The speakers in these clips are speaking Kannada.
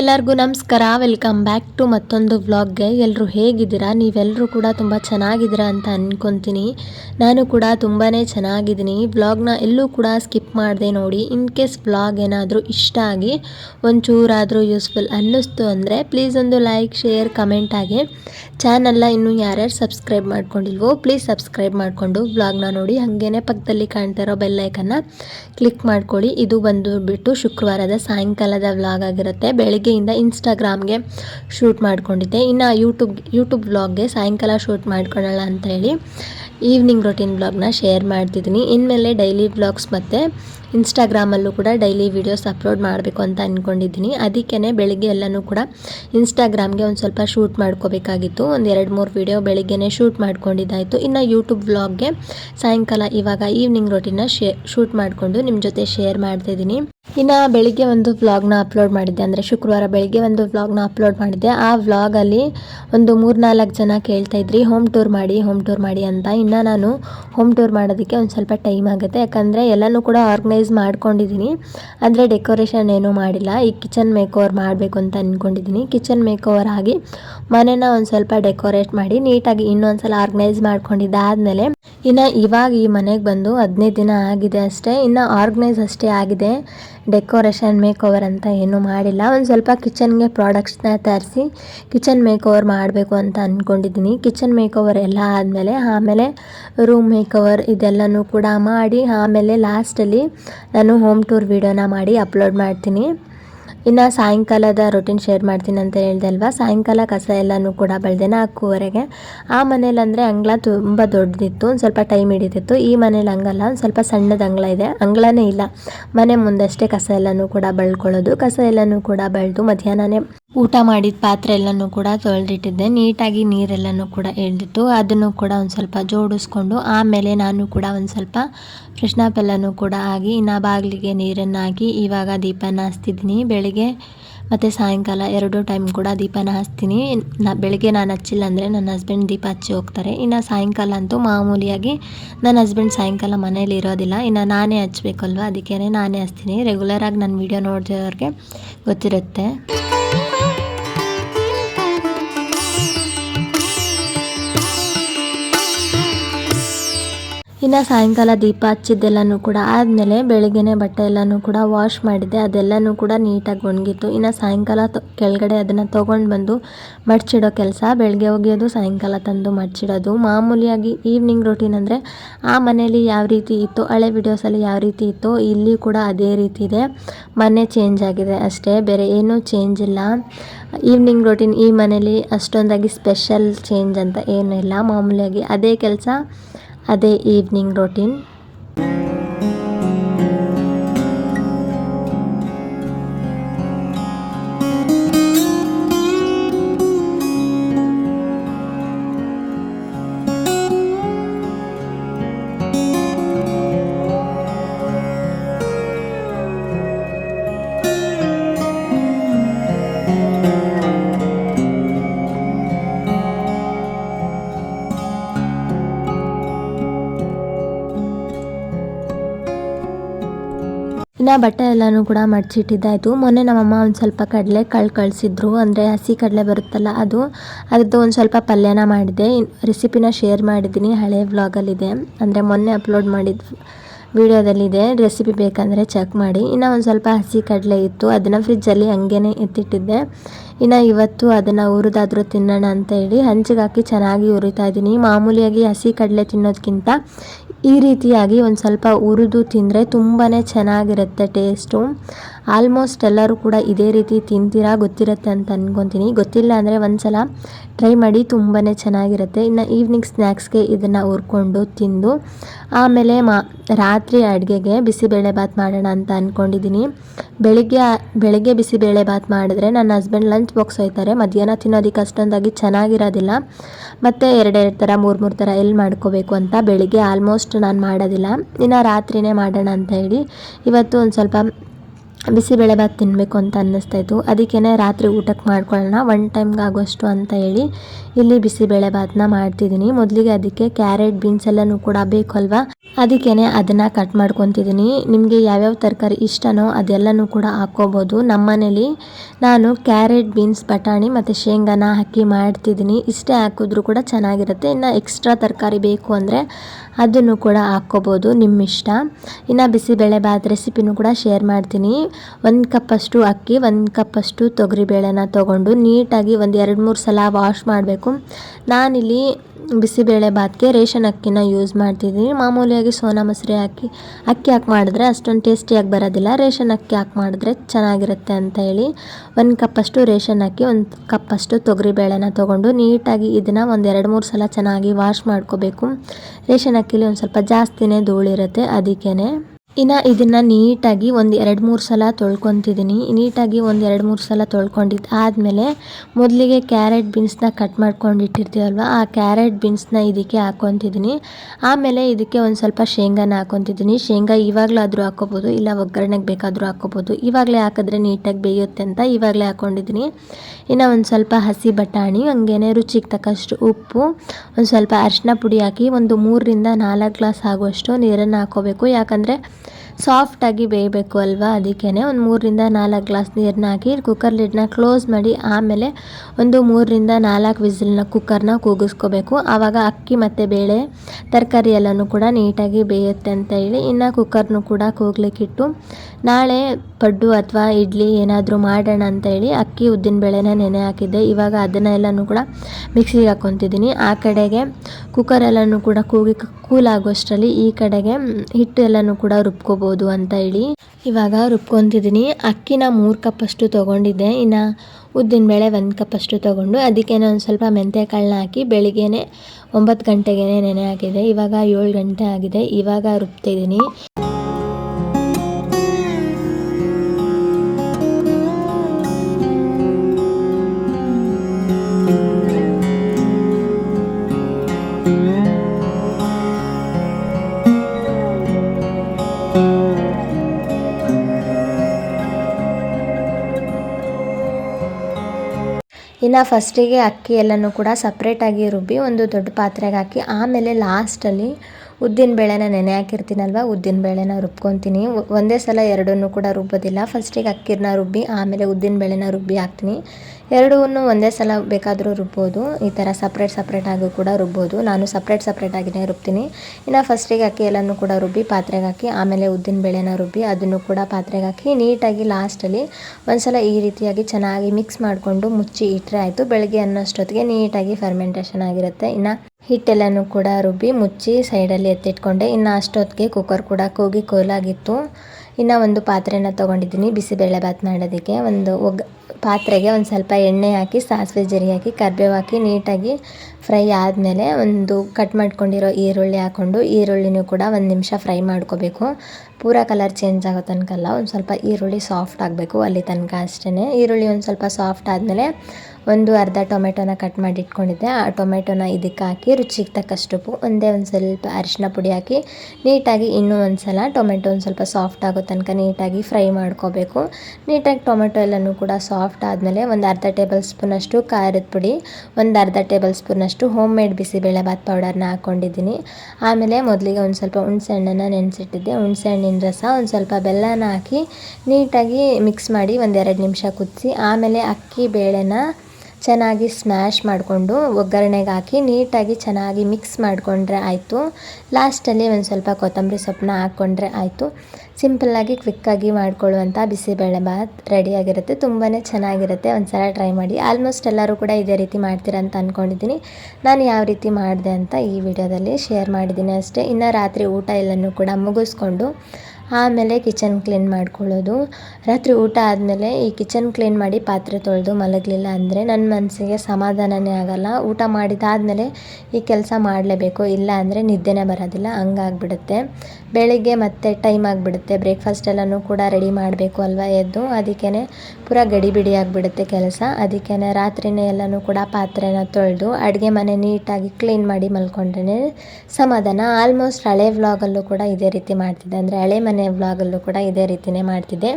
ಎಲ್ಲರಿಗೂ ನಮಸ್ಕಾರ. ವೆಲ್ಕಮ್ ಬ್ಯಾಕ್ ಟು ಮತ್ತೊಂದು ವ್ಲಾಗ್ಗೆ ಎಲ್ಲರೂ ಹೇಗಿದ್ದೀರಾ? ನೀವೆಲ್ಲರೂ ಕೂಡ ತುಂಬ ಚೆನ್ನಾಗಿದ್ದೀರಾ ಅಂತ ಅಂದ್ಕೊತೀನಿ ನಾನು ಕೂಡ ತುಂಬಾ ಚೆನ್ನಾಗಿದ್ದೀನಿ. ವ್ಲಾಗ್ನ ಎಲ್ಲೂ ಕೂಡ ಸ್ಕಿಪ್ ಮಾಡಿದೆ ನೋಡಿ. ಇನ್ ಕೇಸ್ ವ್ಲಾಗ್ ಏನಾದರೂ ಇಷ್ಟ ಆಗಿ ಒಂಚೂರಾದರೂ ಯೂಸ್ಫುಲ್ ಅನ್ನಿಸ್ತು ಅಂದರೆ ಪ್ಲೀಸ್ ಒಂದು ಲೈಕ್ ಶೇರ್ ಕಮೆಂಟ್ ಆಗಿ ಚಾನಲ್ನ ಇನ್ನೂ ಯಾರ್ಯಾರು ಸಬ್ಸ್ಕ್ರೈಬ್ ಮಾಡ್ಕೊಂಡಿಲ್ವೋ ಪ್ಲೀಸ್ ಸಬ್ಸ್ಕ್ರೈಬ್ ಮಾಡಿಕೊಂಡು ವ್ಲಾಗ್ನ ನೋಡಿ. ಹಾಗೇನೆ ಪಕ್ಕದಲ್ಲಿ ಕಾಣ್ತಾ ಇರೋ ಬೆಲ್ಲೈಕನ್ನ ಕ್ಲಿಕ್ ಮಾಡ್ಕೊಳ್ಳಿ. ಇದು ಬಂದು ಬಿಟ್ಟು ಶುಕ್ರವಾರದ ಸಾಯಂಕಾಲದ ವ್ಲಾಗ್ ಆಗಿರುತ್ತೆ. ಬೆಳಗ್ಗೆಯಿಂದ ಇನ್ಸ್ಟಾಗ್ರಾಮ್ಗೆ ಶೂಟ್ ಮಾಡ್ಕೊಂಡಿದ್ದೆ. ಇನ್ನು ಯೂಟ್ಯೂಬ್ ಯೂಟ್ಯೂಬ್ ವ್ಲಾಗ್ಗೆ ಸಾಯಂಕಾಲ ಶೂಟ್ ಮಾಡ್ಕೊಳ್ಳೋಣ ಅಂತ ಹೇಳಿ ಈವ್ನಿಂಗ್ ರೊಟೀನ್ ಬ್ಲಾಗ್ನ ಶೇರ್ ಮಾಡ್ತಿದ್ದೀನಿ. ಇನ್ಮೇಲೆ ಡೈಲಿ ವ್ಲಾಗ್ಸ್ ಮತ್ತು ಇನ್ಸ್ಟಾಗ್ರಾಮಲ್ಲೂ ಕೂಡ ಡೈಲಿ ವೀಡಿಯೋಸ್ ಅಪ್ಲೋಡ್ ಮಾಡಬೇಕು ಅಂತ ಅಂದ್ಕೊಂಡಿದ್ದೀನಿ ಅದಕ್ಕೇ ಬೆಳಿಗ್ಗೆ ಎಲ್ಲನೂ ಕೂಡ ಇನ್ಸ್ಟಾಗ್ರಾಮ್ಗೆ ಒಂದು ಸ್ವಲ್ಪ ಶೂಟ್ ಮಾಡ್ಕೋಬೇಕಾಗಿತ್ತು. ಒಂದು ಎರಡು ಮೂರು ವೀಡಿಯೋ ಬೆಳಿಗ್ಗೆನೇ ಶೂಟ್ ಮಾಡ್ಕೊಂಡಿದ್ದಾಯಿತು. ಇನ್ನು ಯೂಟ್ಯೂಬ್ ವ್ಲಾಗ್ಗೆ ಸಾಯಂಕಾಲ ಇವಾಗ ಈವ್ನಿಂಗ್ ರೊಟೀನ ಶೇ ಶೂಟ್ ಮಾಡಿಕೊಂಡು ನಿಮ್ಮ ಜೊತೆ ಶೇರ್ ಮಾಡ್ತಾಯಿದ್ದೀನಿ ಇನ್ನು ಬೆಳಿಗ್ಗೆ ಒಂದು ವ್ಲಾಗ್ನ ಅಪ್ಲೋಡ್ ಮಾಡಿದ್ದೆ. ಅಂದರೆ ಶುಕ್ರವಾರ ಬೆಳಿಗ್ಗೆ ಒಂದು ವ್ಲಾಗ್ನ ಅಪ್ಲೋಡ್ ಮಾಡಿದ್ದೆ. ಆ ವ್ಲಾಗಲ್ಲಿ ಒಂದು ಮೂರ್ನಾಲ್ಕು ಜನ ಕೇಳ್ತಾ ಇದ್ರಿ ಹೋಮ್ ಟೂರ್ ಮಾಡಿ ಹೋಮ್ ಟೂರ್ ಮಾಡಿ ಅಂತ. ಇನ್ನು ನಾನು ಹೋಮ್ ಟೂರ್ ಮಾಡೋದಕ್ಕೆ ಒಂದು ಸ್ವಲ್ಪ ಟೈಮ್ ಆಗುತ್ತೆ. ಯಾಕಂದರೆ ಎಲ್ಲನೂ ಕೂಡ ಆರ್ಗನೈಸ್ ಮಾಡ್ಕೊಂಡಿದ್ದೀನಿ ಅಂದರೆ ಡೆಕೋರೇಷನ್ ಏನೂ ಮಾಡಿಲ್ಲ. ಈ ಕಿಚನ್ ಮೇಕ್ ಓವರ್ ಮಾಡಬೇಕು ಅಂತ ಅಂದ್ಕೊಂಡಿದ್ದೀನಿ ಕಿಚನ್ ಮೇಕ್ ಓವರ್ ಆಗಿ ಮನೇನ ಒಂದು ಸ್ವಲ್ಪ ಡೆಕೋರೇಟ್ ಮಾಡಿ, ನೀಟಾಗಿ ಇನ್ನೊಂದು ಸಲ ಆರ್ಗನೈಸ್ ಮಾಡ್ಕೊಂಡಿದ್ದಾದಮೇಲೆ ಇನ್ನು ಇವಾಗ ಈ ಮನೆಗೆ ಬಂದು ಹದಿನೈದು ದಿನ ಆಗಿದೆ ಅಷ್ಟೇ, ಇನ್ನು ಆರ್ಗನೈಸ್ ಅಷ್ಟೇ ಆಗಿದೆ. ಡೆಕೋರೇಷನ್ ಮೇಕ್ ಓವರ್ ಅಂತ ಏನು ಮಾಡಿಲ್ಲ. ಒಂದು ಸ್ವಲ್ಪ ಕಿಚನ್ಗೆ ಪ್ರಾಡಕ್ಟ್ಸ್ನ ತರಿಸಿ ಕಿಚನ್ ಮೇಕ್ ಓವರ್ ಮಾಡಬೇಕು ಅಂತ ಅಂದ್ಕೊಂಡಿದ್ದೀನಿ ಕಿಚನ್ ಮೇಕ್ ಓವರ್ ಎಲ್ಲ ಆದಮೇಲೆ, ಆಮೇಲೆ ರೂಮ್ ಮೇಕ್ ಓವರ್ ಇದೆಲ್ಲನೂ ಕೂಡ ಮಾಡಿ, ಆಮೇಲೆ ಲಾಸ್ಟಲ್ಲಿ ನಾನು ಹೋಮ್ ಟೂರ್ ವೀಡಿಯೋನ ಮಾಡಿ ಅಪ್ಲೋಡ್ ಮಾಡ್ತೀನಿ. ಇನ್ನು ಸಾಯಂಕಾಲದ ರೊಟೀನ್ ಶೇರ್ ಮಾಡ್ತೀನಿ ಅಂತ ಹೇಳಿದೆ ಅಲ್ವಾ ಸಾಯಂಕಾಲ ಕಸ ಎಲ್ಲನೂ ಕೂಡ ಬೆಳೆದೆ ನಾಲ್ಕೂವರೆಗೆ ಆ ಮನೇಲಿ ಅಂದರೆ ಅಂಗಳ ತುಂಬ ದೊಡ್ಡದಿತ್ತು ಒಂದು ಸ್ವಲ್ಪ ಟೈಮ್ ಹಿಡಿತಿತ್ತು ಈ ಮನೇಲಿ ಹಂಗಲ್ಲ ಒಂದು ಸ್ವಲ್ಪ ಸಣ್ಣದ ಅಂಗಳ ಇದೆ. ಅಂಗಳನೇ ಇಲ್ಲ. ಮನೆ ಮುಂದಷ್ಟೇ ಕಸ ಎಲ್ಲನೂ ಕೂಡ ಬೆಳ್ಕೊಳ್ಳೋದು. ಕಸ ಎಲ್ಲನೂ ಕೂಡ ಬೆಳೆದು ಮಧ್ಯಾಹ್ನನೇ ಊಟ ಮಾಡಿದ ಪಾತ್ರೆ ಎಲ್ಲನೂ ಕೂಡ ತೊಳೆದಿಟ್ಟಿದ್ದೆ. ನೀಟಾಗಿ ನೀರೆಲ್ಲನೂ ಕೂಡ ಎಳ್ದಿತ್ತು. ಅದನ್ನು ಕೂಡ ಒಂದು ಸ್ವಲ್ಪ ಜೋಡಿಸ್ಕೊಂಡು ಆಮೇಲೆ ನಾನು ಕೂಡ ಒಂದು ಸ್ವಲ್ಪ ಫ್ರೆಶ್ನಪ್ ಕೂಡ ಆಗಿ ಇನ್ನು ಬಾಗಿಲಿಗೆ ನೀರನ್ನು ಹಾಕಿ, ಇವಾಗ ದೀಪನ ಹಚ್ತಿದ್ದೀನಿ. ಬೆಳಿಗ್ಗೆ ಮತ್ತು ಸಾಯಂಕಾಲ ಎರಡು ಟೈಮ್ ಕೂಡ ದೀಪನ ಹಚ್ತೀನಿ. ನಾ, ಬೆಳಿಗ್ಗೆ ನಾನು ಹಚ್ಚಿಲ್ಲ ಅಂದರೆ ನನ್ನ ಹಸ್ಬೆಂಡ್ ದೀಪ ಹಚ್ಚಿ ಹೋಗ್ತಾರೆ. ಇನ್ನು ಸಾಯಂಕಾಲ ಅಂತೂ ಮಾಮೂಲಿಯಾಗಿ ನನ್ನ ಹಸ್ಬೆಂಡ್ ಸಾಯಂಕಾಲ ಮನೇಲಿ ಇರೋದಿಲ್ಲ. ಇನ್ನು ನಾನೇ ಹಚ್ಬೇಕಲ್ವ? ಅದಕ್ಕೇ ನಾನೇ ಹಚ್ತೀನಿ. ರೆಗ್ಯುಲರಾಗಿ ನನ್ನ ವೀಡಿಯೋ ನೋಡಿದವ್ರಿಗೆ ಗೊತ್ತಿರುತ್ತೆ. ಇನ್ನು ಸಾಯಂಕಾಲ ದೀಪ ಹಚ್ಚಿದ್ದೆಲ್ಲನೂ ಕೂಡ ಆದಮೇಲೆ ಬೆಳಗ್ಗೆನೆ ಬಟ್ಟೆ ಎಲ್ಲನೂ ಕೂಡ ವಾಶ್ ಮಾಡಿದ್ದೆ. ಅದೆಲ್ಲನೂ ಕೂಡ ನೀಟಾಗಿ ಒಣಗಿತ್ತು. ಇನ್ನು ಸಾಯಂಕಾಲ ಕೆಳಗಡೆ ಅದನ್ನು ತೊಗೊಂಡು ಬಂದು ಮಡ್ಚಿಡೋ ಕೆಲಸ. ಬೆಳಗ್ಗೆ ಒಗೆಯೋದು, ಸಾಯಂಕಾಲ ತಂದು ಮಡ್ಚಿಡೋದು. ಮಾಮೂಲಿಯಾಗಿ ಈವ್ನಿಂಗ್ ರೊಟೀನ್ ಅಂದರೆ ಆ ಮನೇಲಿ ಯಾವ ರೀತಿ ಇತ್ತು, ಹಳೆ ವಿಡಿಯೋಸಲ್ಲಿ ಯಾವ ರೀತಿ ಇತ್ತು, ಇಲ್ಲಿ ಕೂಡ ಅದೇ ರೀತಿ ಇದೆ. ಮನೆ ಚೇಂಜ್ ಆಗಿದೆ ಅಷ್ಟೇ. ಬೇರೆ ಏನೂ ಚೇಂಜ್ ಇಲ್ಲ. ಈವ್ನಿಂಗ್ ರೊಟೀನ್ ಈ ಮನೇಲಿ ಅಷ್ಟೊಂದಾಗಿ ಸ್ಪೆಷಲ್ ಚೇಂಜ್ ಅಂತ ಏನೂ ಇಲ್ಲ. ಮಾಮೂಲಿಯಾಗಿ ಅದೇ ಕೆಲಸ. ಅದೇ ಈವ್ನಿಂಗ್ ರೊಟೀನ್ ಇನ್ನು ಬಟ್ಟೆ ಎಲ್ಲನೂ ಕೂಡ ಮಡಚಿಟ್ಟಿದ್ದಾಯಿತು. ಮೊನ್ನೆ ನಮ್ಮಮ್ಮ ಒಂದು ಸ್ವಲ್ಪ ಕಡಲೆ ಕಾಳು ಕಳಿಸಿದ್ರು. ಅಂದರೆ ಹಸಿ ಕಡಲೆ ಬರುತ್ತಲ್ಲ ಅದು. ಅದ್ರದ್ದು ಒಂದು ಸ್ವಲ್ಪ ಪಲ್ಯನ ಮಾಡಿದೆ. ರೆಸಿಪಿನ ಶೇರ್ ಮಾಡಿದ್ದೀನಿ. ಹಳೆ ವ್ಲಾಗಲ್ಲಿದೆ. ಅಂದರೆ ಮೊನ್ನೆ ಅಪ್ಲೋಡ್ ಮಾಡಿದ ವಿಡಿಯೋದಲ್ಲಿದೆ. ರೆಸಿಪಿ ಬೇಕಂದರೆ ಚೆಕ್ ಮಾಡಿ. ಇನ್ನು ಒಂದು ಸ್ವಲ್ಪ ಹಸಿ ಕಡಲೆ ಇತ್ತು. ಅದನ್ನು ಫ್ರಿಜ್ಜಲ್ಲಿ ಹಂಗೇ ಎತ್ತಿಟ್ಟಿದ್ದೆ. ಇನ್ನು ಇವತ್ತು ಅದನ್ನು ಹುರಿದಾದ್ರೂ ತಿನ್ನೋಣ ಅಂತ ಹೇಳಿ ಹಂಚಿಗೆ ಹಾಕಿ ಚೆನ್ನಾಗಿ ಹುರಿತಾ ಇದ್ದೀನಿ. ಮಾಮೂಲಿಯಾಗಿ ಹಸಿ ಕಡಲೆ ತಿನ್ನೋದಕ್ಕಿಂತ ಈ ರೀತಿಯಾಗಿ ಒಂದು ಸ್ವಲ್ಪ ಹುರಿದು ತಿಂದರೆ ತುಂಬಾ ಚೆನ್ನಾಗಿರುತ್ತೆ ಟೇಸ್ಟು ಆಲ್ಮೋಸ್ಟ್ ಎಲ್ಲರೂ ಕೂಡ ಇದೇ ರೀತಿ ತಿಂತೀರಾ, ಗೊತ್ತಿರುತ್ತೆ ಅಂತ ಅಂದ್ಕೊತೀನಿ ಗೊತ್ತಿಲ್ಲ ಅಂದರೆ ಒಂದು ಸಲ ಟ್ರೈ ಮಾಡಿ ತುಂಬಾ ಚೆನ್ನಾಗಿರುತ್ತೆ. ಇನ್ನು ಈವ್ನಿಂಗ್ ಸ್ನ್ಯಾಕ್ಸ್ಗೆ ಇದನ್ನು ಹುರ್ಕೊಂಡು ತಿಂದು, ಆಮೇಲೆ ಮಾ, ರಾತ್ರಿ ಅಡುಗೆಗೆ ಬಿಸಿಬೇಳೆ ಬಾತ್ ಮಾಡೋಣ ಅಂತ ಅಂದ್ಕೊಂಡಿದ್ದೀನಿ ಬೆಳಿಗ್ಗೆ, ಬೆಳಗ್ಗೆ ಬಿಸಿಬೇಳೆ ಬಾತ್ ಮಾಡಿದ್ರೆ ನನ್ನ ಹಸ್ಬೆಂಡ್ ಲಂಚ್ ಬಾಕ್ಸ್ ಹೋಯ್ತಾರೆ ಮಧ್ಯಾಹ್ನ ತಿನ್ನೋದಕ್ಕೆ ಅಷ್ಟೊಂದಾಗಿ ಚೆನ್ನಾಗಿರೋದಿಲ್ಲ. ಮತ್ತು ಎರಡೆರಡು ಥರ, ಮೂರು ಮೂರು ಥರ ಎಲ್ಲಿ ಮಾಡ್ಕೋಬೇಕು ಅಂತ ಬೆಳಿಗ್ಗೆ ಆಲ್ಮೋಸ್ಟ್ ನಾನು ಮಾಡೋದಿಲ್ಲ. ಇನ್ನು ರಾತ್ರಿನೇ ಮಾಡೋಣ ಅಂತ ಹೇಳಿ, ಇವತ್ತು ಒಂದು ಸ್ವಲ್ಪ ಬಿಸಿಬೇಳೆಭಾತ್ ತಿನ್ನಬೇಕು ಅಂತ ಅನ್ನಿಸ್ತಾಯಿತ್ತು ಅದಕ್ಕೇ ರಾತ್ರಿ ಊಟಕ್ಕೆ ಮಾಡ್ಕೊಳ್ಳೋಣ ಒನ್ ಟೈಮ್ಗೆ ಆಗೋಷ್ಟು ಅಂತ ಹೇಳಿ ಇಲ್ಲಿ ಬಿಸಿಬೇಳೆಭಾತನ್ನ ಮಾಡ್ತಿದ್ದೀನಿ. ಮೊದಲಿಗೆ ಅದಕ್ಕೆ ಕ್ಯಾರೆಟ್ ಬೀನ್ಸ್ ಎಲ್ಲನೂ ಕೂಡ ಬೇಕು ಅಲ್ವಾ ಅದಕ್ಕೇ ಅದನ್ನು ಕಟ್ ಮಾಡ್ಕೊತಿದ್ದೀನಿ. ನಿಮಗೆ ಯಾವ್ಯಾವ ತರಕಾರಿ ಇಷ್ಟನೋ ಅದೆಲ್ಲನೂ ಕೂಡ ಹಾಕ್ಕೋಬೋದು. ನಮ್ಮನೇಲಿ ನಾನು ಕ್ಯಾರೆಟ್ ಬೀನ್ಸ್ ಬಟಾಣಿ ಮತ್ತು ಶೇಂಗಾನ ಹಾಕಿ ಮಾಡ್ತಿದ್ದೀನಿ. ಇಷ್ಟೇ ಹಾಕಿದ್ರೂ ಕೂಡ ಚೆನ್ನಾಗಿರುತ್ತೆ. ಇನ್ನು ಎಕ್ಸ್ಟ್ರಾ ತರಕಾರಿ ಬೇಕು ಅಂದರೆ ಅದನ್ನು ಕೂಡ ಹಾಕ್ಕೋಬೋದು. ನಿಮ್ಮ ಇಷ್ಟ ಇನ್ನು ಬಿಸಿಬೇಳೆ ಬಾತ್ ರೆಸಿಪಿನೂ ಕೂಡ ಶೇರ್ ಮಾಡ್ತೀನಿ. ಒಂದು ಕಪ್ಪಷ್ಟು ಅಕ್ಕಿ, ಒಂದು ಕಪ್ಪಷ್ಟು ತೊಗರಿಬೇಳೆನ ತೊಗೊಂಡು ನೀಟಾಗಿ ಒಂದು ಎರಡು ಮೂರು ಸಲ ವಾಶ್ ಮಾಡಬೇಕು. ನಾನಿಲ್ಲಿ ಬಿಸಿಬೇಳೆ ಬಾತ್ಗೆ ರೇಷನ್ ಅಕ್ಕಿನ ಯೂಸ್ ಮಾಡ್ತಿದ್ದೀನಿ. ಮಾಮೂಲಿಯಾಗಿ ಸೋನಾ ಮಸೂರಿ ಹಾಕಿ, ಅಕ್ಕಿ ಹಾಕಿ ಮಾಡಿದ್ರೆ ಅಷ್ಟೊಂದು ಟೇಸ್ಟಿಯಾಗಿ ಬರೋದಿಲ್ಲ. ರೇಷನ್ ಅಕ್ಕಿ ಹಾಕಿ ಮಾಡಿದ್ರೆ ಚೆನ್ನಾಗಿರುತ್ತೆ ಅಂತ ಹೇಳಿ ಒಂದು ಕಪ್ಪಷ್ಟು ರೇಷನ್ ಅಕ್ಕಿ, ಒಂದು ಕಪ್ಪಷ್ಟು ತೊಗರಿಬೇಳೆನ ತೊಗೊಂಡು ನೀಟಾಗಿ ಇದನ್ನು ಒಂದು ಎರಡು ಮೂರು ಸಲ ಚೆನ್ನಾಗಿ ವಾಶ್ ಮಾಡ್ಕೋಬೇಕು. ರೇಷನ್ ಅಕ್ಕಿಲಿ ಒಂದು ಸ್ವಲ್ಪ ಜಾಸ್ತಿನೇ ಧೂಳಿರುತ್ತೆ ಅದಕ್ಕೇ ಇನ್ನು ಇದನ್ನು ನೀಟಾಗಿ ಒಂದು ಎರಡು ಮೂರು ಸಲ ತೊಳ್ಕೊತಿದ್ದೀನಿ ನೀಟಾಗಿ ಒಂದು ಎರಡು ಮೂರು ಸಲ ತೊಳ್ಕೊಂಡಿದ್ದು ಆದಮೇಲೆ ಮೊದಲಿಗೆ ಕ್ಯಾರೆಟ್ ಬೀನ್ಸ್ನ ಕಟ್ ಮಾಡ್ಕೊಂಡಿಟ್ಟಿರ್ತೀವಲ್ವ ಆ ಕ್ಯಾರೆಟ್ ಬೀನ್ಸ್ನ ಇದಕ್ಕೆ ಹಾಕ್ಕೊತಿದ್ದೀನಿ ಆಮೇಲೆ ಇದಕ್ಕೆ ಒಂದು ಸ್ವಲ್ಪ ಶೇಂಗಾನ ಹಾಕ್ಕೊತಿದ್ದೀನಿ ಶೇಂಗಾ ಇವಾಗಲಾದರೂ ಹಾಕ್ಕೋಬೋದು ಇಲ್ಲ ಒಗ್ಗರಣೆಗೆ ಬೇಕಾದರೂ ಹಾಕ್ಕೋಬೋದು ಇವಾಗಲೇ ಹಾಕಿದ್ರೆ ನೀಟಾಗಿ ಬೇಯುತ್ತೆ ಅಂತ ಇವಾಗಲೇ ಹಾಕ್ಕೊಂಡಿದ್ದೀನಿ ಇನ್ನು ಒಂದು ಸ್ವಲ್ಪ ಹಸಿ ಬಟಾಣಿ, ಹಂಗೇನೆ ರುಚಿಗೆ ತಕ್ಕಷ್ಟು ಉಪ್ಪು, ಒಂದು ಸ್ವಲ್ಪ ಅರಿಶಿನ ಪುಡಿ ಹಾಕಿ ಒಂದು ಮೂರರಿಂದ ನಾಲ್ಕು ಗ್ಲಾಸ್ ಆಗುವಷ್ಟು ನೀರನ್ನು ಹಾಕ್ಕೋಬೇಕು ಯಾಕಂದರೆ ಸಾಫ್ಟಾಗಿ ಬೇಯಬೇಕು ಅಲ್ವಾ? ಅದಕ್ಕೇ ಒಂದು ಮೂರರಿಂದ ನಾಲ್ಕು ಗ್ಲಾಸ್ ನೀರನ್ನ ಹಾಕಿ ಕುಕ್ಕರ್ ಲಿಡ್ನ ಕ್ಲೋಸ್ ಮಾಡಿ ಆಮೇಲೆ ಒಂದು ಮೂರರಿಂದ ನಾಲ್ಕು ವಿಸಿಲ್ನ ಕುಕ್ಕರ್ನ ಕೂಗಿಸ್ಕೋಬೇಕು. ಆವಾಗ ಅಕ್ಕಿ ಮತ್ತು ಬೇಳೆ, ತರಕಾರಿ ಎಲ್ಲನೂ ಕೂಡ ನೀಟಾಗಿ ಬೇಯುತ್ತೆ ಅಂತ ಹೇಳಿ ಇನ್ನು ಕುಕ್ಕರ್ನು ಕೂಡ ಕೂಗ್ಲಿಕ್ಕಿಟ್ಟು ನಾಳೆ ಪಡ್ಡು ಅಥವಾ ಇಡ್ಲಿ ಏನಾದರೂ ಮಾಡೋಣ ಅಂತ ಹೇಳಿ ಅಕ್ಕಿ ಉದ್ದಿನ ಬೇಳೆನ ನೆನೆ ಹಾಕಿದ್ದೆ. ಇವಾಗ ಅದನ್ನ ಎಲ್ಲನೂ ಕೂಡ ಮಿಕ್ಸಿಗೆ ಹಾಕ್ಕೊತಿದ್ದೀನಿ. ಆ ಕಡೆಗೆ ಕುಕ್ಕರ್ ಎಲ್ಲನೂ ಕೂಡ ಕೂಗಿ ಕೂಲ್ ಆಗೋಷ್ಟರಲ್ಲಿ ಈ ಕಡೆಗೆ ಹಿಟ್ಟು ಎಲ್ಲನೂ ಕೂಡ ರುಬ್ಕೋಬೋದು. ಅಂತ ಹೇಳಿ ಇವಾಗ ರುಬ್ಕೊತಿದ್ದೀನಿ. ಅಕ್ಕಿನ ಮೂರು ಕಪ್ಪಷ್ಟು ತೊಗೊಂಡಿದ್ದೆ. ಇನ್ನು ಉದ್ದಿನಬೇಳೆ ಒಂದು ಕಪ್ಪಷ್ಟು ತೊಗೊಂಡು ಅದಕ್ಕೆ ಒಂದು ಸ್ವಲ್ಪ ಮೆಂತ್ಯ ಕಾಳನ್ನ ಹಾಕಿ ಬೆಳಿಗ್ಗೆನೆ ಒಂಬತ್ತು ಗಂಟೆಗೆ ನೆನೆ ಹಾಕಿದೆ. ಇವಾಗ ಏಳು ಗಂಟೆ ಆಗಿದೆ. ಇವಾಗ ರುಬ್ತಿದ್ದೀನಿ ಇನ್ನು ಫಸ್ಟಿಗೆ ಅಕ್ಕಿ ಎಲ್ಲನೂ ಕೂಡ ಸಪ್ರೇಟಾಗಿ ರುಬ್ಬಿ ಒಂದು ದೊಡ್ಡ ಪಾತ್ರೆಗೆ ಹಾಕಿ ಆಮೇಲೆ ಲಾಸ್ಟಲ್ಲಿ ಉದ್ದಿನ ಬೇಳೆನ ನೆನೆ ಹಾಕಿರ್ತೀನಲ್ವ? ಉದ್ದಿನ ಬೇಳೆನ ರುಬ್ಕೊತೀನಿ. ಒಂದೇ ಸಲ ಎರಡನ್ನೂ ಕೂಡ ರುಬ್ಬೋದಿಲ್ಲ. ಫಸ್ಟಿಗೆ ಅಕ್ಕಿರನ್ನ ರುಬ್ಬಿ, ಆಮೇಲೆ ಉದ್ದಿನ ಬೇಳೆನ ರುಬ್ಬಿ ಹಾಕ್ತೀನಿ. ಎರಡೂ ಒಂದೇ ಸಲ ಬೇಕಾದರೂ ರುಬ್ಬೋದು. ಈ ಥರ ಸಪ್ರೇಟ್ ಸಪ್ರೇಟಾಗೂ ಕೂಡ ರುಬ್ಬೋದು. ನಾನು ಸಪ್ರೇಟ್ ಸಪ್ರೇಟಾಗಿಯೇ ರುಬ್ತೀನಿ. ಇನ್ನು ಫಸ್ಟಿಗೆ ಅಕ್ಕಿ ಎಲ್ಲನೂ ಕೂಡ ರುಬ್ಬಿ, ಪಾತ್ರೆಗೆ ಹಾಕಿ, ಆಮೇಲೆ ಉದ್ದಿನ ಬೇಳೆನ ರುಬ್ಬಿ, ಅದನ್ನು ಕೂಡ ಪಾತ್ರೆಗೆ ಹಾಕಿ, ನೀಟಾಗಿ ಲಾಸ್ಟಲ್ಲಿ ಒಂದ್ಸಲ ಈ ರೀತಿಯಾಗಿ ಚೆನ್ನಾಗಿ ಮಿಕ್ಸ್ ಮಾಡಿಕೊಂಡು ಮುಚ್ಚಿ ಇಟ್ಟರೆ ಆಯಿತು. ಬೆಳಗ್ಗೆ ಅನ್ನೋಷ್ಟೊತ್ತಿಗೆ ನೀಟಾಗಿ ಫರ್ಮೆಂಟೇಷನ್ ಆಗಿರುತ್ತೆ. ಇನ್ನು ಹಿಟ್ಟೆಲ್ಲನೂ ಕೂಡ ರುಬ್ಬಿ ಮುಚ್ಚಿ ಸೈಡಲ್ಲಿ ಎತ್ತಿಟ್ಕೊಂಡೆ. ಇನ್ನು ಅಷ್ಟೊತ್ತಿಗೆ ಕುಕ್ಕರ್ ಕೂಡ ಕೂಗಿ ಕೋಲಾಗಿತ್ತು. ಇನ್ನು ಒಂದು ಪಾತ್ರೆನ ತೊಗೊಂಡಿದ್ದೀನಿ ಬಿಸಿಬೇಳೆಭಾತ್ ಮಾಡೋದಕ್ಕೆ. ಒಂದು ಒಗ್, ಪಾತ್ರೆಗೆ ಒಂದು ಸ್ವಲ್ಪ ಎಣ್ಣೆ ಹಾಕಿ, ಸಾಸಿವೆ ಜರಿ ಹಾಕಿ ಕರಿಬೇವು ಹಾಕಿ ನೀಟಾಗಿ ಫ್ರೈ ಆದಮೇಲೆ ಒಂದು ಕಟ್ ಮಾಡ್ಕೊಂಡಿರೋ ಈರುಳ್ಳಿ ಹಾಕ್ಕೊಂಡು ಈರುಳ್ಳಿನೂ ಕೂಡ ಒಂದು ನಿಮಿಷ ಫ್ರೈ ಮಾಡ್ಕೋಬೇಕು. ಪೂರ ಕಲರ್ ಚೇಂಜ್ ಆಗೋ ತನಕಲ್ಲ, ಒಂದು ಸ್ವಲ್ಪ ಈರುಳ್ಳಿ ಸಾಫ್ಟ್ ಆಗಬೇಕು ಅಲ್ಲಿ ತನಕ ಅಷ್ಟೇ ಈರುಳ್ಳಿ ಒಂದು ಸ್ವಲ್ಪ ಸಾಫ್ಟ್ ಆದಮೇಲೆ ಒಂದು ಅರ್ಧ ಟೊಮೆಟೊನ ಕಟ್ ಮಾಡಿ ಇಟ್ಕೊಂಡಿದ್ದೆ ಆ ಟೊಮೆಟೊನ ಇದಕ್ಕೆ ಹಾಕಿ ರುಚಿಗೆ ತಕ್ಕಷ್ಟು ಉಪ್ಪು, ಒಂದೇ ಒಂದು ಸ್ವಲ್ಪ ಅರಿಶಿನ ಪುಡಿ ಹಾಕಿ ನೀಟಾಗಿ ಇನ್ನೂ ಒಂದು ಸಲ ಟೊಮೆಟೊ ಒಂದು ಸ್ವಲ್ಪ ಸಾಫ್ಟ್ ಆಗೋ ತನಕ ನೀಟಾಗಿ ಫ್ರೈ ಮಾಡ್ಕೋಬೇಕು. ನೀಟಾಗಿ ಟೊಮೆಟೊ ಎಲ್ಲನೂ ಕೂಡ ಸಾಫ್ಟ್ ಆದಮೇಲೆ ಒಂದು ಅರ್ಧ ಟೇಬಲ್ ಸ್ಪೂನಷ್ಟು ಖಾರದ ಪುಡಿ, ಒಂದು ಅರ್ಧ ಟೇಬಲ್ ಸ್ಪೂನಷ್ಟು ಹೋಮ್ ಮೇಡ್ ಬಿಸಿಬೇಳೆಬಾತ್ ಪೌಡರ್ನ ಹಾಕ್ಕೊಂಡಿದ್ದೀನಿ ಆಮೇಲೆ ಮೊದಲಿಗೆ ಒಂದು ಸ್ವಲ್ಪ ಹುಣಸೆ ಹಣ್ಣನ್ನು ನೆನೆಸಿಟ್ಟಿದ್ದೆ. ಹುಣಸೆ ಹಣ್ಣಿನ ರಸ ಒಂದು ಸ್ವಲ್ಪ ಬೆಲ್ಲನ ಹಾಕಿ ನೀಟಾಗಿ ಮಿಕ್ಸ್ ಮಾಡಿ ಒಂದೆರಡು ನಿಮಿಷ ಕುದಿಸಿ, ಆಮೇಲೆ ಅಕ್ಕಿ, ಬೇಳೆನ ಚೆನ್ನಾಗಿ ಸ್ಮ್ಯಾಶ್ ಮಾಡಿಕೊಂಡು ಒಗ್ಗರಣೆಗೆ ಹಾಕಿ ನೀಟಾಗಿ ಚೆನ್ನಾಗಿ ಮಿಕ್ಸ್ ಮಾಡಿಕೊಂಡ್ರೆ ಆಯಿತು. ಲಾಸ್ಟಲ್ಲಿ ಒಂದು ಸ್ವಲ್ಪ ಕೊತ್ತಂಬರಿ ಸೊಪ್ಪನ್ನ ಹಾಕ್ಕೊಂಡ್ರೆ ಆಯಿತು. ಸಿಂಪಲ್ಲಾಗಿ ಕ್ವಿಕ್ಕಾಗಿ ಮಾಡ್ಕೊಳ್ಳುವಂಥ ರೆಡಿ ರೆಡಿಯಾಗಿರುತ್ತೆ ತುಂಬಾ ಚೆನ್ನಾಗಿರುತ್ತೆ. ಒಂದು ಸಲ ಟ್ರೈ ಮಾಡಿ. ಆಲ್ಮೋಸ್ಟ್ ಎಲ್ಲರೂ ಕೂಡ ಇದೇ ರೀತಿ ಮಾಡ್ತೀರಾ ಅಂತ ಅಂದ್ಕೊಂಡಿದ್ದೀನಿ ನಾನು ಯಾವ ರೀತಿ ಮಾಡಿದೆ ಅಂತ ಈ ವಿಡಿಯೋದಲ್ಲಿ ಶೇರ್ ಮಾಡಿದ್ದೀನಿ ಅಷ್ಟೇ. ಇನ್ನು ರಾತ್ರಿ ಊಟ ಎಲ್ಲನೂ ಕೂಡ ಮುಗಿಸ್ಕೊಂಡು ಆಮೇಲೆ ಕಿಚನ್ ಕ್ಲೀನ್ ಮಾಡ್ಕೊಳ್ಳೋದು. ರಾತ್ರಿ ಊಟ ಆದಮೇಲೆ ಈ ಕಿಚನ್ ಕ್ಲೀನ್ ಮಾಡಿ ಪಾತ್ರೆ ತೊಳೆದು ಮಲಗಲಿಲ್ಲ ಅಂದರೆ ನನ್ನ ಮನಸ್ಸಿಗೆ ಸಮಾಧಾನನೇ ಆಗೋಲ್ಲ. ಊಟ ಮಾಡಿದಾದಮೇಲೆ ಈ ಕೆಲಸ ಮಾಡಲೇಬೇಕು. ಇಲ್ಲ ಅಂದರೆ ನಿದ್ದೆನೇ ಬರೋದಿಲ್ಲ. ಹಂಗಾಗ್ಬಿಡುತ್ತೆ. ಬೆಳಿಗ್ಗೆ ಮತ್ತೆ ಟೈಮ್ ಆಗಿಬಿಡುತ್ತೆ. ಬ್ರೇಕ್ಫಾಸ್ಟ್ ಎಲ್ಲನೂ ಕೂಡ ರೆಡಿ ಮಾಡಬೇಕು ಅಲ್ವಾ ಎದ್ದು. ಅದಕ್ಕೇ ಪೂರ ಗಡಿಬಿಡಿ ಆಗಿಬಿಡುತ್ತೆ ಕೆಲಸ. ಅದಕ್ಕೇ ರಾತ್ರಿನೇ ಎಲ್ಲನೂ ಕೂಡ ಪಾತ್ರೆನ ತೊಳೆದು ಅಡುಗೆ ಮನೆ ನೀಟಾಗಿ ಕ್ಲೀನ್ ಮಾಡಿ ಮಲ್ಕೊಂಡ್ರೆ ಸಮಾಧಾನ. ಆಲ್ಮೋಸ್ಟ್ ಹಳೆ ವ್ಲಾಗಲ್ಲೂ ಕೂಡ ಇದೇ ರೀತಿ ಮಾಡ್ತಿದ್ದೆ. ಅಂದರೆ ಹಳೆ ಮನೆ ಮನೆ ವ್ಲಾಗಲ್ಲೂ ಕೂಡ ಇದೇ ರೀತಿಯೇ ಮಾಡ್ತಿದ್ದೆ.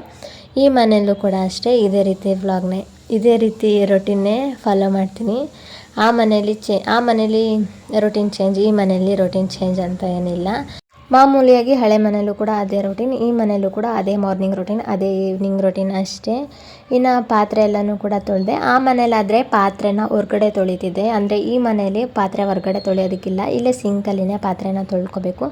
ಈ ಮನೆಯಲ್ಲೂ ಕೂಡ ಅಷ್ಟೇ ಇದೇ ರೀತಿ ವ್ಲಾಗ್ನೇ, ಇದೇ ರೀತಿ ರೊಟೀನ್ನೇ ಫಾಲೋ ಮಾಡ್ತೀನಿ. ಆ ಮನೇಲಿ ಚೇ, ಆ ಮನೇಲಿ ರೊಟೀನ್ ಚೇಂಜ್ ಈ ಮನೇಲಿ ರೊಟೀನ್ ಚೇಂಜ್ ಅಂತ ಏನಿಲ್ಲ. ಮಾಮೂಲಿಯಾಗಿ ಹಳೆ ಮನೆಯಲ್ಲೂ ಕೂಡ ಅದೇ ರೊಟೀನ್ ಈ ಮನೆಯಲ್ಲೂ ಕೂಡ ಅದೇ ಮಾರ್ನಿಂಗ್ ರೊಟೀನ್ ಅದೇ ಈವ್ನಿಂಗ್ ರೊಟೀನ್ ಅಷ್ಟೇ. ಇನ್ನು ಪಾತ್ರೆ ಎಲ್ಲನೂ ಕೂಡ ತೊಳೆದೆ, ಆ ಮನೇಲಾದರೆ ಪಾತ್ರೆನ ಹೊರ್ಗಡೆ ತೊಳಿತಿದ್ದೆ. ಅಂದರೆ ಈ ಮನೆಯಲ್ಲಿ ಪಾತ್ರೆ ಹೊರ್ಗಡೆ ತೊಳೆಯೋದಕ್ಕಿಲ್ಲ, ಇಲ್ಲೇ ಸಿಂಕಲ್ಲಿನೇ ಪಾತ್ರೆನ ತೊಳ್ಕೊಬೇಕು.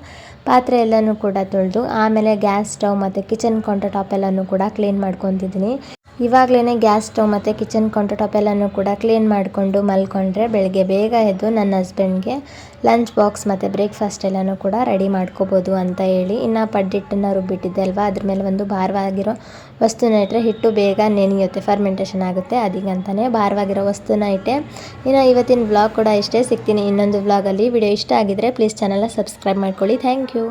ಪಾತ್ರೆ ಎಲ್ಲನೂ ಕೂಡ ತೊಳೆದು, ಆಮೇಲೆ ಗ್ಯಾಸ್ ಸ್ಟವ್ ಮತ್ತು ಕಿಚನ್ ಕೌಂಟರ್ ಟಾಪ್ ಎಲ್ಲನೂ ಕೂಡ ಕ್ಲೀನ್ ಮಾಡ್ಕೊತಿದ್ದೀನಿ. ಇವಾಗಲೇ ಗ್ಯಾಸ್ ಸ್ಟವ್ ಮತ್ತು ಕಿಚನ್ ಕೌಂಟರ್ ಟಾಪ್ ಎಲ್ಲನೂ ಕೂಡ ಕ್ಲೀನ್ ಮಾಡಿಕೊಂಡು ಮಲ್ಕೊಂಡ್ರೆ ಬೆಳಗ್ಗೆ ಬೇಗ ಎದ್ದು ನನ್ನ ಹಸ್ಬೆಂಡ್ಗೆ ಲಂಚ್ ಬಾಕ್ಸ್ ಮತ್ತು ಬ್ರೇಕ್ಫಾಸ್ಟ್ ಎಲ್ಲನೂ ಕೂಡ ರೆಡಿ ಮಾಡ್ಕೋಬೋದು ಅಂತ ಹೇಳಿ. ಇನ್ನು ಪಡ್ಡಿಟ್ಟನ್ನು ರುಬ್ಬಿಟ್ಟಿದ್ದೆ ಅಲ್ವಾ? ಅದ್ರ ಮೇಲೆ ಒಂದು ಭಾರವಾಗಿರೋ ವಸ್ತುನ ಇಟ್ಟರೆ ಹಿಟ್ಟು ಬೇಗ ನೆನೆಯುತ್ತೆ ಫರ್ಮೆಂಟೇಷನ್ ಆಗುತ್ತೆ. ಅದಕ್ಕಂತಲೇ ಭಾರವಾಗಿರೋ ವಸ್ತುನ ಇಟ್ಟೆ. ಇನ್ನು ಇವತ್ತಿನ ವ್ಲಾಗ್ ಕೂಡ ಇಷ್ಟೇ. ಸಿಗ್ತೀನಿ ಇನ್ನೊಂದು ವ್ಲಾಗಲ್ಲಿ ವಿಡಿಯೋ ಇಷ್ಟ ಆಗಿದ್ರೆ ಪ್ಲೀಸ್ ಚಾನಲ್ನ ಸಬ್ಸ್ಕ್ರೈಬ್ ಮಾಡ್ಕೊಳ್ಳಿ. Thank you